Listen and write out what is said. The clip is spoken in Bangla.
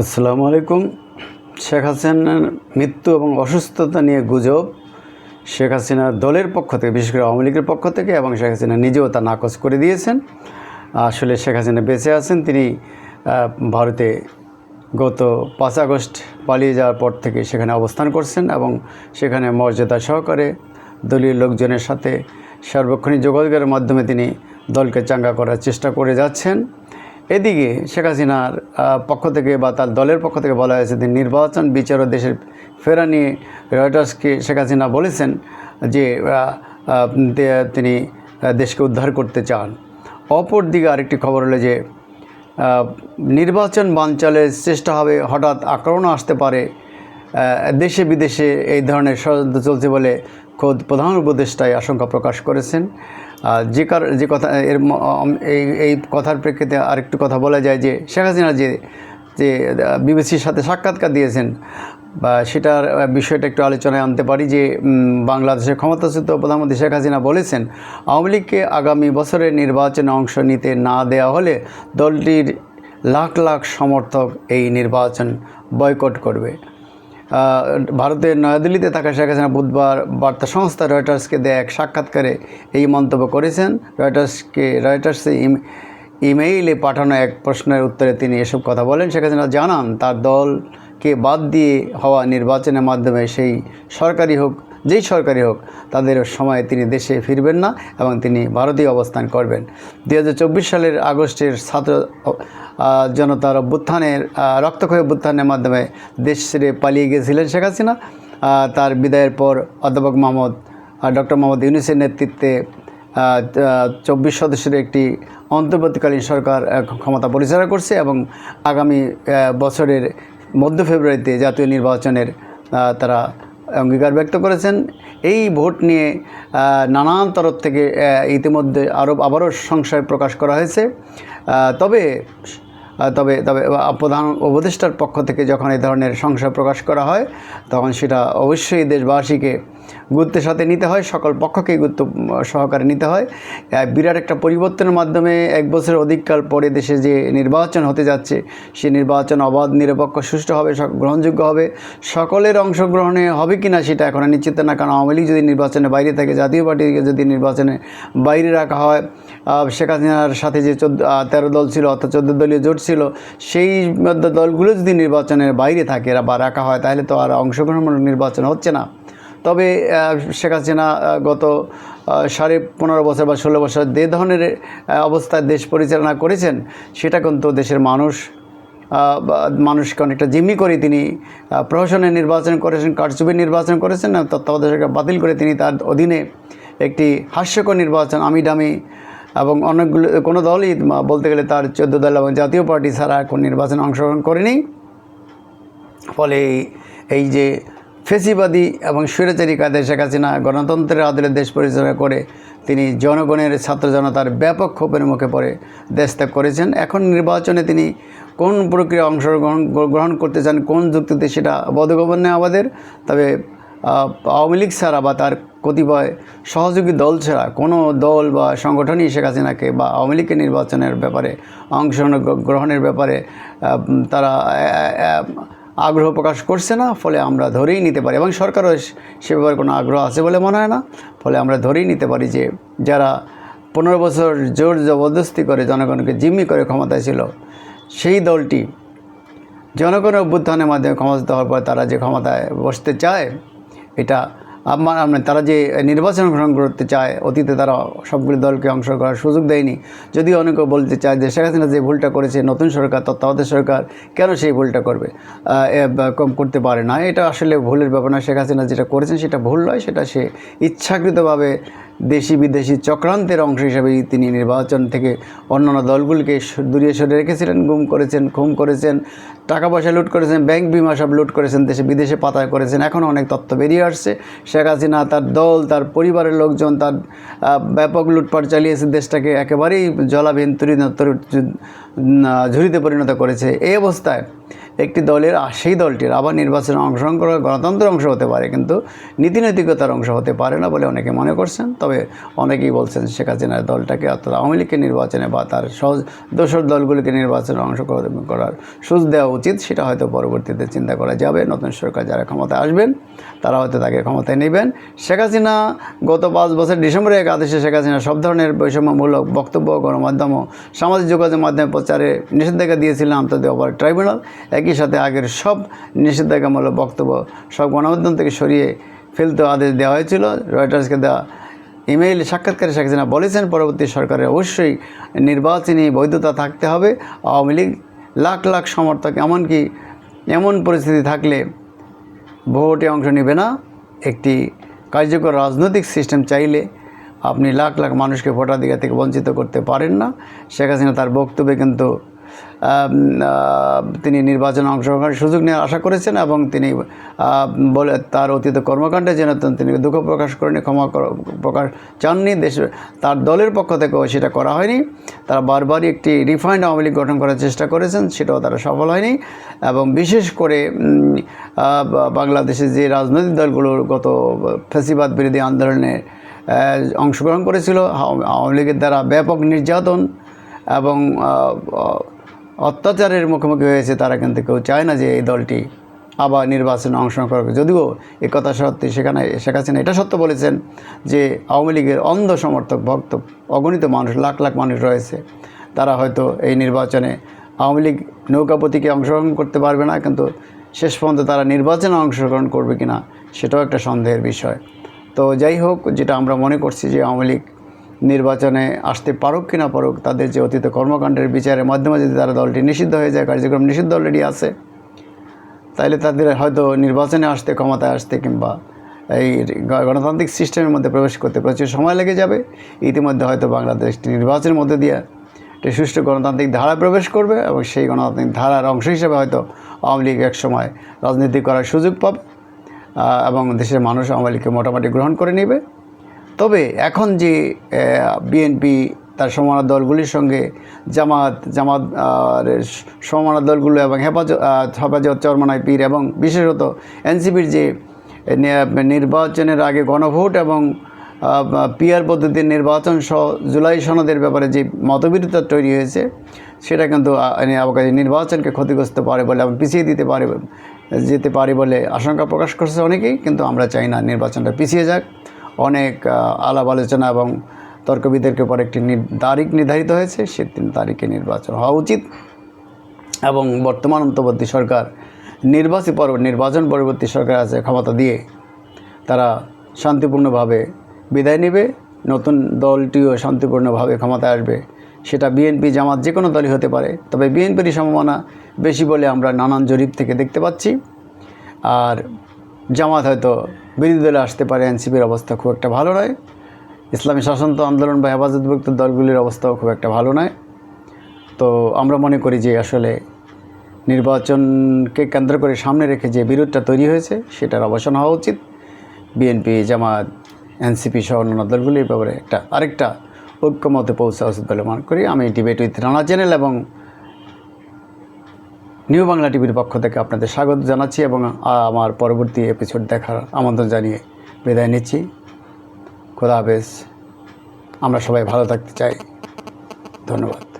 আসসালামু আলাইকুম। শেখ হাসিনার মৃত্যু এবং অসুস্থতা নিয়ে গুজব। শেখ হাসিনা দলের পক্ষ থেকে, বিশেষ করে আওয়ামী লীগের পক্ষ থেকে এবং শেখ হাসিনা নিজেও তা নাকচ করে দিয়েছেন। আসলে শেখ হাসিনা বেঁচে আছেন। তিনি ভারতে গত পাঁচ আগস্ট পালিয়ে যাওয়ার পর থেকে সেখানে অবস্থান করছেন এবং সেখানে মর্যাদা সহকারে দলীয় লোকজনের সাথে সার্বক্ষণিক যোগাযোগের মাধ্যমে তিনি দলকে চাঙ্গা করার চেষ্টা করে যাচ্ছেন। এদিকে শেখ হাসিনার পক্ষ থেকে বা তার দলের পক্ষ থেকে বলা হয়েছে তিনি নির্বাচন বিচার ও দেশের ফেরা নিয়ে রয়টার্সকে শেখ হাসিনা বলেছেন যে তিনি দেশকে উদ্ধার করতে চান। অপর দিকে আরেকটি খবর হলো যে নির্বাচন বানচালের চেষ্টা হবে, হঠাৎ আক্রমণ আসতে পারে। দেশে বিদেশে এই ধরনের ষড়যন্ত্র চলছে বলে খোদ প্রধান উপদেষ্টায় আশঙ্কা প্রকাশ করেছেন। যে কার, যে কথা, এর এই এই কথার প্রেক্ষিতে আরেকটু কথা বলা যায় যে শেখ হাসিনা যে যে বিবিসির সাথে সাক্ষাৎকার দিয়েছেন, বা সেটার বিষয়টা একটু আলোচনায় আনতে পারি যে বাংলাদেশের ক্ষমতাচ্যুত প্রধানমন্ত্রী শেখ হাসিনা বলেছেন, আওয়ামী লীগকে আগামী বছরের নির্বাচনে অংশ নিতে না দেওয়া হলে দলটির লাখ লাখ সমর্থক এই নির্বাচন বয়কট করবে। ভারতের নয়াদিল্লিতে থাকা শেখ হাসিনা বুধবার বার্তা সংস্থা রয়টার্সকে দেয়া এক সাক্ষাৎকারে এই মন্তব্য করেছেন। রয়টার্সকে, রয়টার্সে ইমেইলে পাঠানো এক প্রশ্নের উত্তরে তিনি এসব কথা বলেন। শেখ হাসিনা জানান, তার দলকে বাদ দিয়ে হওয়া নির্বাচনের মাধ্যমে সেই সরকারি হোক যেই সরকারি হোক, তাদের সময়ে তিনি দেশে ফিরবেন না এবং তিনি ভারতীয় অবস্থান করবেন। দু হাজার চব্বিশ সালের আগস্টের ছাত্র জনতার অভ্যুত্থানের রক্তক্ষয়ী অভ্যুত্থানের মাধ্যমে দেশ ছেড়ে পালিয়ে গিয়েছিলেন শেখ হাসিনা। তার বিদায়ের পর অধ্যাপক মোহাম্মদ ডক্টর মোহাম্মদ ইউনুসের নেতৃত্বে চব্বিশ সদস্যের একটি অন্তর্বর্তীকালীন সরকার ক্ষমতা পরিচালনা করছে এবং আগামী বছরের মধ্য ফেব্রুয়ারিতে জাতীয় নির্বাচনের তারা অঙ্গীকার ব্যক্ত করেছেন। এই ভোট নিয়ে নানান তরফ থেকে ইতিমধ্যে আরও আবারও সংশয় প্রকাশ করা হয়েছে। তবে তবে তবে প্রধান উপদেষ্টার পক্ষ থেকে যখন এই ধরনের সংশয় প্রকাশ করা হয়, তখন সেটা অবশ্যই দেশবাসীকে গুরুত্বের সাথে নিতে হয়, সকল পক্ষকেই গুরুত্ব সহকারে নিতে হয়। বিরাট একটা পরিবর্তনের মাধ্যমে এক বছর অধিককাল পরে দেশে যে নির্বাচন হতে যাচ্ছে, সে নির্বাচন অবাধ, নিরপেক্ষ, সুষ্ঠু হবে গ্রহণযোগ্য হবে। সকলের অংশগ্রহণে হবে কি না সেটা এখন নিশ্চিত না, কারণ আওয়ামী লীগ যদি নির্বাচনে বাইরে থাকে, জাতীয় পার্টিকে যদি নির্বাচনে বাইরে রাখা হয় শেখ হাসিনার সাথে যে চোদ্দ তেরো দল ছিল অর্থাৎ চোদ্দ দলীয় জোট ছিল, সেই দলগুলো যদি নির্বাচনের বাইরে থাকে বা রাখা হয়, তাহলে তো আর অংশগ্রহণমূলক নির্বাচন হচ্ছে না। তবে শেখ হাসিনা গত সাড়ে পনেরো বছর বা ষোলো বছর যে ধরনের অবস্থায় দেশ পরিচালনা করেছেন সেটা কিন্তু দেশের মানুষ মানুষকে অনেকটা জিম্মি করে তিনি আহ, প্রহসনের নির্বাচন করেছেন কারচুপি নির্বাচন করেছেন তত্ত্বাবধায়ক বাতিল করে তিনি তার অধীনে একটি হাস্যকর নির্বাচন আমি ডামি এবং অনেকগুলো কোনো দলই বলতে গেলে তার চোদ্দ দল এবং জাতীয় পার্টি ছাড়া এখন নির্বাচনে অংশগ্রহণ করেনি। ফলে এই যে ফেসিবাদী এবং স্বৈরাচারী কায়দায় শেখ হাসিনা গণতন্ত্রের আদলে দেশ পরিচালনা করে তিনি জনগণের ছাত্র জনতার ব্যাপক ক্ষোভের মুখে পড়ে দেশ ত্যাগ করেছেন। এখন নির্বাচনে তিনি কোন প্রক্রিয়া অংশগ্রহণ গ্রহণ করতে চান, কোন যুক্তিতে সেটা বোধগম্য নেই আমাদের। তবে আওয়ামী লীগ ছাড়া বা তার কতিপয় সহযোগী দল ছাড়া কোনো দল বা সংগঠনই শেখ হাসিনাকে বা আওয়ামী লীগের নির্বাচনের ব্যাপারে অংশগ্রহণ গ্রহণের ব্যাপারে তারা আগ্রহ প্রকাশ করছে না, ফলে আমরা ধরেই নিতে পারি। এবং সরকারও সে- ব্যাপারে কোনো আগ্রহ আছে বলে মনে হয় না। ফলে আমরা ধরেই নিতে পারি যে, যারা পনেরো বছর জোর জবরদস্তি করে জনগণকে জিম্মি করে ক্ষমতায় ছিল, সেই দলটি জনগণের অভ্যুত্থানের মাধ্যমে ক্ষমতা হওয়ার পর তারা যে ক্ষমতায় বসতে চায়, এটা আমরা তারা যে নির্বাচন গ্রহণ করতে চায়, অতীতে তারা সবগুলি দলকে অংশ করার সুযোগ দেয়নি। যদিও অনেকে বলতে চায় যে শেখ হাসিনা যে ভুলটা করেছে, নতুন সরকার তত্ত্বাবধায়ক সরকার কেন সেই ভুলটা করবে? কম করতে পারে না। এটা আসলে ভুলের ব্যাপার না। শেখ হাসিনা যেটা করেছেন সেটা ভুল নয়, সেটা সে ইচ্ছাকৃতভাবে দেশি বিদেশি চক্রান্তের অংশ হিসেবেই তিনি নির্বাচন থেকে অন্যান্য দলগুলিকে দূরিয়ে সরে রেখেছিলেন। গুম করেছেন খুম করেছেন, টাকা পয়সা লুট করেছেন, ব্যাংক বিমা সব লুট করেছেন, দেশে বিদেশে পাতায় করেছেন। এখনও অনেক তথ্য বেরিয়ে আসছে। শেখ হাসিনা, তার দল, তার পরিবারের লোকজন, তার ব্যাপক লুটপাট চালিয়েছে, দেশটাকে একেবারেই জলাভেন্তরী তরি ঝুড়িতে পরিণত করেছে। এই অবস্থায় একটি দলের সেই দলটির আবার নির্বাচনে অংশগ্রহণ করা গণতন্ত্রের অংশ হতে পারে, কিন্তু নীতিনৈতিকতার অংশ হতে পারে না বলে অনেকে মনে করছেন। তবে অনেকেই বলছেন শেখ হাসিনার দলটাকে অর্থাৎ আওয়ামী লীগকে নির্বাচনে বা তার সহজ, দোসর দলগুলিকে নির্বাচনে অংশগ্রহণ করার সুযোগ দেওয়া উচিত, সেটা হয়তো পরবর্তীতে চিন্তা করা যাবে। নতুন সরকার যারা ক্ষমতায় আসবেন, তারা হয়তো তাকে ক্ষমতায় নেবেন। শেখ হাসিনা গত পাঁচ বছর ডিসেম্বরে এক আদেশে শেখ হাসিনা সব ধরনের বৈষম্যমূলক বক্তব্য, গণমাধ্যম, সামাজিক যোগাযোগ মাধ্যমে প্রচারে নিষেধাজ্ঞা দিয়েছিলেন আন্তর্জাতিক অপরাধ ট্রাইব্যুনাল। একই সাথে আগের সব নিষেধাজ্ঞামূলক বক্তব্য সব গণমাধ্যম থেকে সরিয়ে ফেলতে আদেশ দেওয়া হয়েছিল। রয়টার্সকে দেওয়া ইমেইল সাক্ষাৎকারে শেখ হাসিনা বলেছেন, পরবর্তী সরকারের অবশ্যই নির্বাচনী বৈধতা থাকতে হবে। আওয়ামী লীগ লাখ লাখ সমর্থক এমনকি এমন পরিস্থিতি থাকলে ভোটে অংশ নেবে না। একটি কার্যকর রাজনৈতিক সিস্টেম চাইলে আপনি লাখ লাখ মানুষকে ভোটাধিকার থেকে বঞ্চিত করতে পারেন না। শেখ হাসিনা তার বক্তব্যে কিন্তু তিনি নির্বাচনে অংশগ্রহণের সুযোগ নেওয়ার আশা করেছেন এবং তিনি বলে তার অতীত কর্মকাণ্ডের জন্য তিনি দুঃখ প্রকাশ করেনি ক্ষমা প্রকাশ চাননি দেশের তার দলের পক্ষ থেকেও সেটা করা হয়নি। তারা বারবারই একটি রিফাইন্ড আওয়ামী লীগ গঠন করার চেষ্টা করেছেন, সেটাও তারা সফল হয়নি। এবং বিশেষ করে বাংলাদেশের যে রাজনৈতিক দলগুলোর গত ফ্যাসিবাদ বিরোধী আন্দোলনে অংশগ্রহণ করেছিল, আওয়ামী লীগের দ্বারা ব্যাপক নির্যাতন এবং অত্যাচারের মুখোমুখি হয়েছে তারা কিন্তু কেউ চায় না যে এই দলটি আবার নির্বাচনে অংশগ্রহণ করবে। যদিও এ কথা সত্যি সেখানে শেখ হাসিনা এটা সত্য বলেছেন যে আওয়ামী লীগের অন্ধ সমর্থক ভক্ত, অগণিত মানুষ, লাখ লাখ মানুষ রয়েছে। তারা হয়তো এই নির্বাচনে আওয়ামী লীগ নৌকাপতিকে অংশগ্রহণ করতে পারবে না, কিন্তু শেষ পর্যন্ত তারা নির্বাচনে অংশগ্রহণ করবে কিনা সেটাও একটা সন্দেহের বিষয়। তো যাই হোক, যেটা আমরা মনে করছি যে আওয়ামী লীগ নির্বাচনে আসতে পারুক কি না পারুক, তাদের যে অতীত কর্মকাণ্ডের বিচারের মাধ্যমে যদি তারা দলটি নিষিদ্ধ হয়ে যায়, কার্যক্রম নিষিদ্ধ অলরেডি আছে, তাইলে তাদের হয়তো নির্বাচনে আসতে, ক্ষমতায় আসতে কিংবা এই গণতান্ত্রিক সিস্টেমের মধ্যে প্রবেশ করতে প্রচুর সময় লেগে যাবে। ইতিমধ্যে হয়তো বাংলাদেশ নির্বাচনের মধ্যে দিয়ে একটি সুষ্ঠু গণতান্ত্রিক ধারায় প্রবেশ করবে এবং সেই গণতান্ত্রিক ধারার অংশ হিসেবে হয়তো আওয়ামী লীগ এক সময় রাজনীতি করার সুযোগ পাবে এবং দেশের মানুষ আওয়ামী লীগকে মোটামুটি গ্রহণ করে নেবে। তবে এখন যে বিএনপি তার সমানা দলগুলির সঙ্গে জামাত জামাত সমানা দলগুলো এবং হেফাজত হেফাজত চরমনাই পীর এবং বিশেষত এনসিপির যে নির্বাচনের আগে গণভোট এবং পিয়ার পদ্ধতির নির্বাচন সহ জুলাই সনদের ব্যাপারে যে মতবিরোধতা তৈরি হয়েছে, সেটা কিন্তু আবকাশে নির্বাচনকে ক্ষতিগ্রস্ত পারে বলে এবং পিছিয়ে দিতে পারে, যেতে পারে বলে আশঙ্কা প্রকাশ করছে অনেকেই, কিন্তু আমরা চাই না নির্বাচনটা পিছিয়ে যাক। অনেক আলাপ আলোচনা এবং তর্ক বিতর্কের পর একটি তারিখ নির্ধারিত হয়েছে সে তারিখে নির্বাচন হওয়া উচিত। এবং বর্তমান অন্তর্বর্তী সরকার, নির্বাচী পর্ব, নির্বাচন পরবর্তী সরকার আছে ক্ষমতা দিয়ে, তারা শান্তিপূর্ণভাবে বিদায় নেবে, নতুন দলটিও শান্তিপূর্ণভাবে ক্ষমতায় আসবে। সেটা বিএনপি জামাত যে কোনো দলই হতে পারে, তবে বিএনপির সম্ভাবনা বেশি বলে আমরা নানান জরিপ থেকে দেখতে পাচ্ছি। আর জামাত হয়তো বিরোধী দলে আসতে পারে এনসিপির অবস্থা খুব একটা ভালো নয়। ইসলামী শাসন্ত আন্দোলন বা হেফাজতভুক্ত দলগুলির অবস্থাও খুব একটা ভালো নয়। তো আমরা মনে করি যে আসলে নির্বাচনকে কেন্দ্র করে সামনে রেখে যে বিরোধটা তৈরি হয়েছে, সেটার অবসান হওয়া উচিত। বিএনপি, জামাত, এনসিপি সহ অন্যান্য দলগুলির ব্যাপারে একটা আরেকটা ঐক্যমতে পৌঁছা উচিত বলে মনে করি। আমি ডিবেট উইথ রানা চ্যানেল এবং নিউ বাংলা টিভির পক্ষ থেকে আপনাদের স্বাগত জানাচ্ছি এবং আমার পরবর্তী এপিসোড দেখার আমন্ত্রণ জানিয়ে বিদায় নিচ্ছি। খোদা হাফেজ। আমরা সবাই ভালো থাকতে চাই। ধন্যবাদ।